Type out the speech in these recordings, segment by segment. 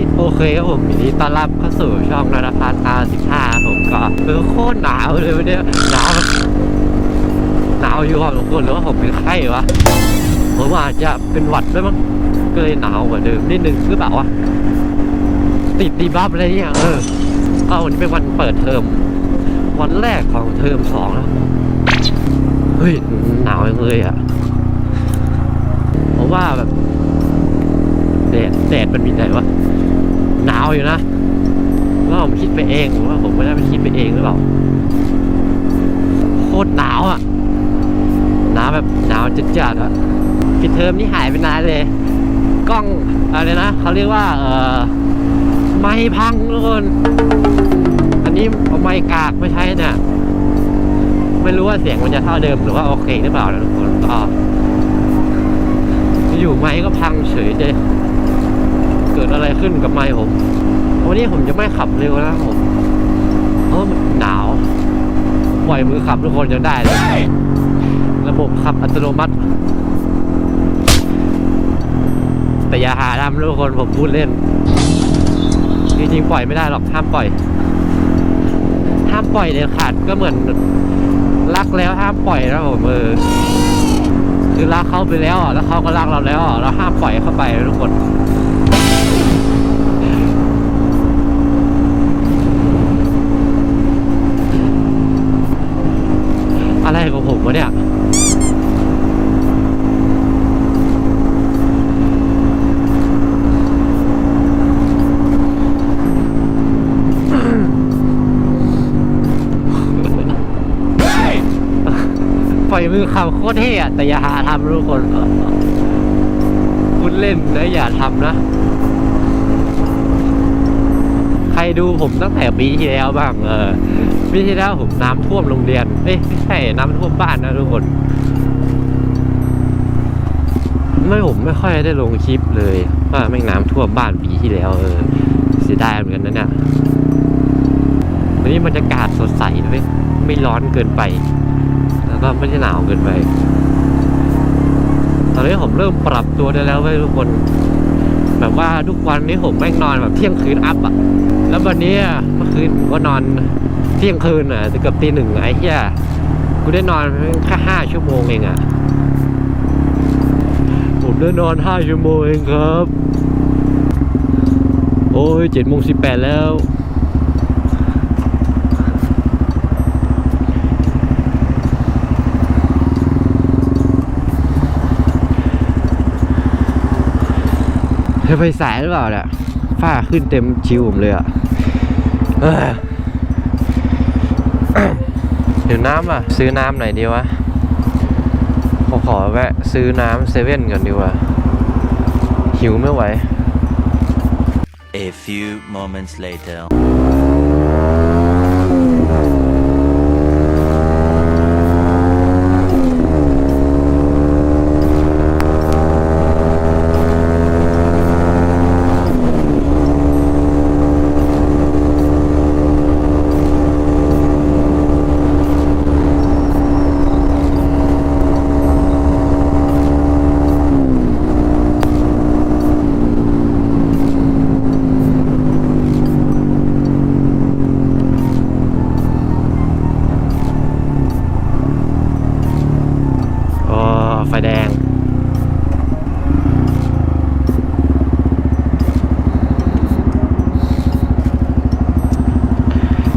ยโอเคครับผมยินดีต้อนรับเข้าสู่ช่องนรพัฒน์อาสิบห้าผมก็เออโคตรหนาวเลยวันเนี้ยหนาวหนาวอยู่ครับทุกคนหรือว่าผมเป็นไข้วะผมว่าอาจจะเป็นหวัดด้วยมั้งก็เลยหนาวกว่าเดิมนิดนึงหรือเปล่าวะติดดีบัฟอะไรเนี่ยเออก็วันนี้เป็นวันเปิดเทอมวันแรกของเทอมสองแล้วเฮ้ยหนาวเลยอะเพราะว่าแบบแดดแดดมันมีไหนวะ หนาวอยู่นะว่าผมคิดไปเองหรือว่าผมไม่ได้ไปคิดไปเองหรือเปล่าโคตรหนาวอะหนาวแบบหนาวจัดๆอะปิดเทอมนี่หายไปนานเลย กล้องอะไรนะเขาเรียกว่าเออไม่พังทุกคนอันนี้เอาไม่กากไม่ใช่เนี่ยไม่รู้ว่าเสียงมันจะเท่าเดิมหรือว่าโอเคหรือเปล่านะทุกคนก็อยู่ไม้ก็พังเฉยเลย เกิดอะไรขึ้นกับไมค์ผม วันนี้ผมจะไม่ขับเร็วนะผมเพราะมันหนาว ปล่อยมือขับทุกคนจนได้เลย ระบบขับอัตโนมัติ แต่อย่าหาทำทุกคนผมพูดเล่น จริงๆปล่อยไม่ได้หรอกห้ามปล่อย ห้ามปล่อยเด็ดขาดก็เหมือนรักแล้วห้ามปล่อยนะผมเออคือรักเขาไปแล้วอะแล้วเขาก็รักเราแล้วอะเราห้ามปล่อยเข้าไปนะทุกคน อะไรของผมวะเนี่ย ปล่ อยมือขับโคตรเท่อะแต่อย่าหาทำทุกคนคุณเล่นนะอย่าทำนะ ใครดูผมตั้งแต่ปีที่แล้วบ้างเออปีที่แล้วผมน้ำท่วมโรงเรียนเอ้ยไม่ใช่น้ำท่วมบ้านนะทุกคนไม่ผมไม่ค่อยได้ลงคลิปเลย ว่าแม่งน้ำท่วมบ้านปีที่แล้วเออเสียดายเหมือนกันนะเนี่ยวันนี้บรรยากาศสดใสด้วยไม่ร้อนเกินไป ก็ไม่ได้หนาวเกินไปตอนนี้ผมเริ่มปรับตัวได้แล้วเว้ยทุกคน แบบว่าทุกวันนี้ผมแม่งนอนแบบเที่ยงคืนอัพอะแล้ววันนี้เมื่อคืนผมก็นอนเที่ยงคืนอะเกือบตีหนึ่งไอ้เหี้ยกูได้นอนแค่ห้าชั่วโมงเองอะผมได้นอนห้าชั่วโมงเองครับ โอ้ยเจ็ดโมงสิบแปดแล้ว จะไปสายหรือเปล่าเนี่ยฝ้าขึ้นเต็มชิวผมเลยอะเดี๋ยวน้ำอะ ซื้อน้ำไหนดีวะขอขอแวะซื้อน้ำเซเว่นก่อนดีกว่า หิวไม่ไหว A few moments later. อ๋อ ไฟแดง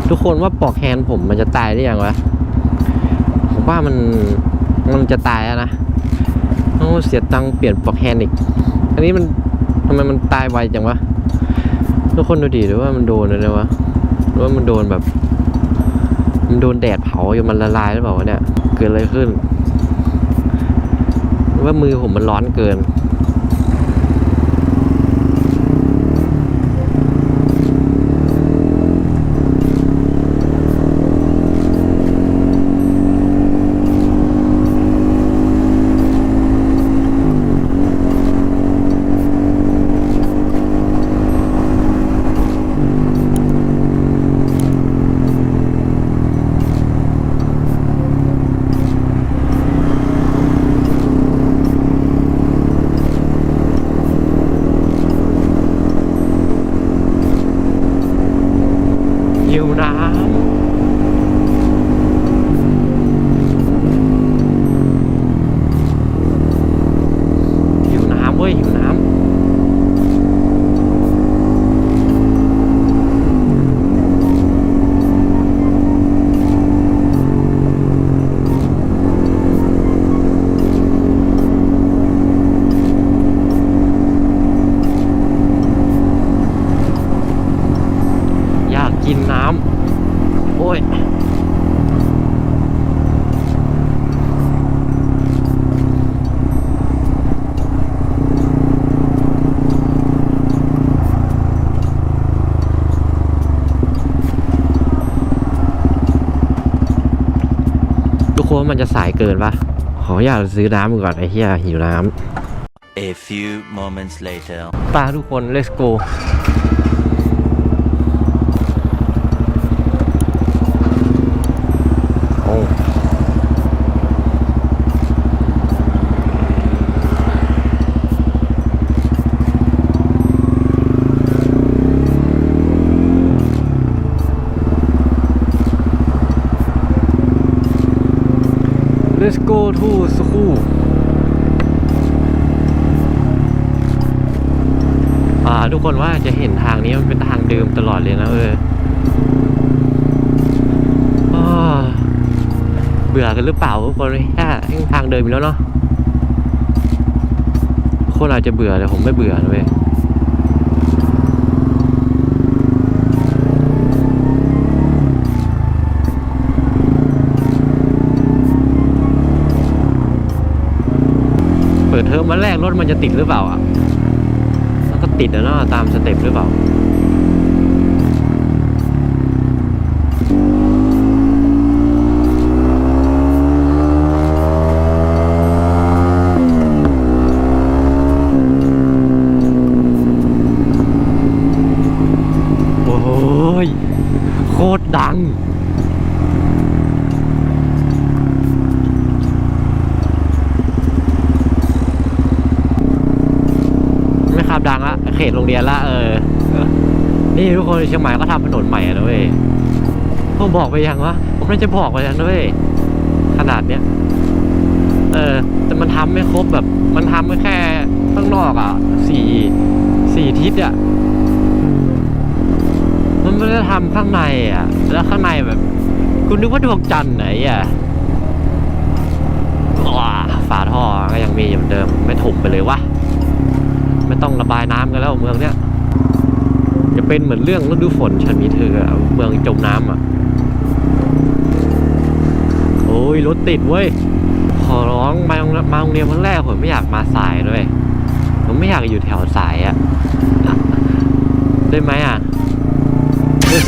ทุกคน ว่าปอกแฮนผมมันจะตายได้ยังวะผมว่ามันมันจะตายแล้วนะต้องเสียตังค์เปลี่ยนปอกแฮนอีก อันนี้มันทำไมมันตายไวจังวะทุกคนดูดิหรือว่ามันโดนอะไรวะหรือว่ามันโดนแบบ มันโดนแดดเผาอยู่มันละลายหรือเปล่าวะเนี่ย เกิดอะไรขึ้นว่ามือผมมันร้อนเกิน หิวน้ำ มันจะสายเกินปะขออยากซื้อน้ำก่อนไอ้เหี้ยหิวน้ A few moments later. ำปลาทุกคน let's go let's go to school อ่า ทุกคนว่าจะเห็นทางนี้มันเป็นทางเดิมตลอดเลยนะเอออ้อเบื่อกันหรือเปล่าทุกคนแค่ทางเดิมอยู่แล้วเนาะคนอาจจะเบื่อแต่ผมไม่เบื่อนะเว้ย เปิดเทอมวันแรกรถมันจะติดหรือเปล่าอะแล้วก็ติดนะเนาะตามสเต็ปหรือเปล่า โอ้ย โคตรดัง ไม่ขับดังละเข ตโรงเรียนละเออ นี่ทุกคนเชียงใหม่ก็ทำถนนใหม่นะเว้ยผมบอกไปยังวะผมน่าจะบอกไปยังนะเว้ยขนาดเนี้ยเออ แต่มันทำไม่ครบแบบ มันทำไม่แค่ข้างนอกอะสี่สี่ทิศอะมันไม่ได้ทำข้างในอะ แล้วข้างในแบบคุณนึกว่าดวงจันทร์ไหนอะว้าฝาท่อก็ยังมีเหมือนเดิมไม่ถมไปเลยวะ ต้องระบายน้ำกันแล้วเมืองเนี้ยจะเป็นเหมือนเรื่องฤดูฝนฉันมีเธอเมืองจมน้ำอะ โอ้ยรถติดเว้ยขอร้องมาโรงมาโรงเรียนวันแรกผมไม่อยากมาสายด้วยผมไม่อยากอยู่แถวสายอะได้ไหมอะเฮ้ย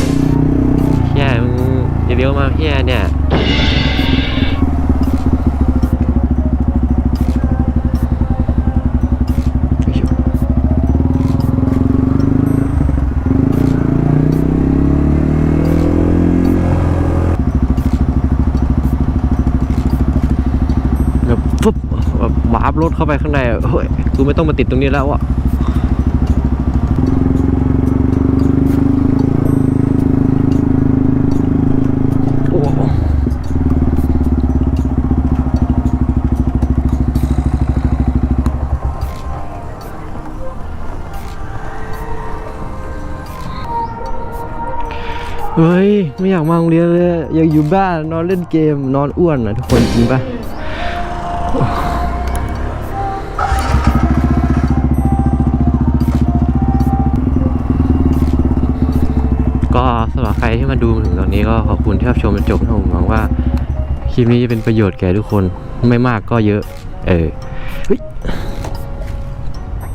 เฮียมึงอย่าเลี้ยวมาเฮียเนี่ย แบบฟึบ แบบวาร์ปรถเข้าไปข้างในเฮ้ยกูไม่ต้องมาติดตรงนี้แล้วอะโอ้โหเฮ้ย ไม่อยากมาโรงเรียนเลย อยากอยู่บ้านนอนเล่นเกม นอนอ้วนอะทุกคนจริงปะ ที่มาดูถึงตอนนี้ก็ขอบคุณที่รับชมจนจบนะผมหวังว่าคลิปนี้จะเป็นประโยชน์แก่ทุกคนไม่มากก็เยอะ เออเฮ้ย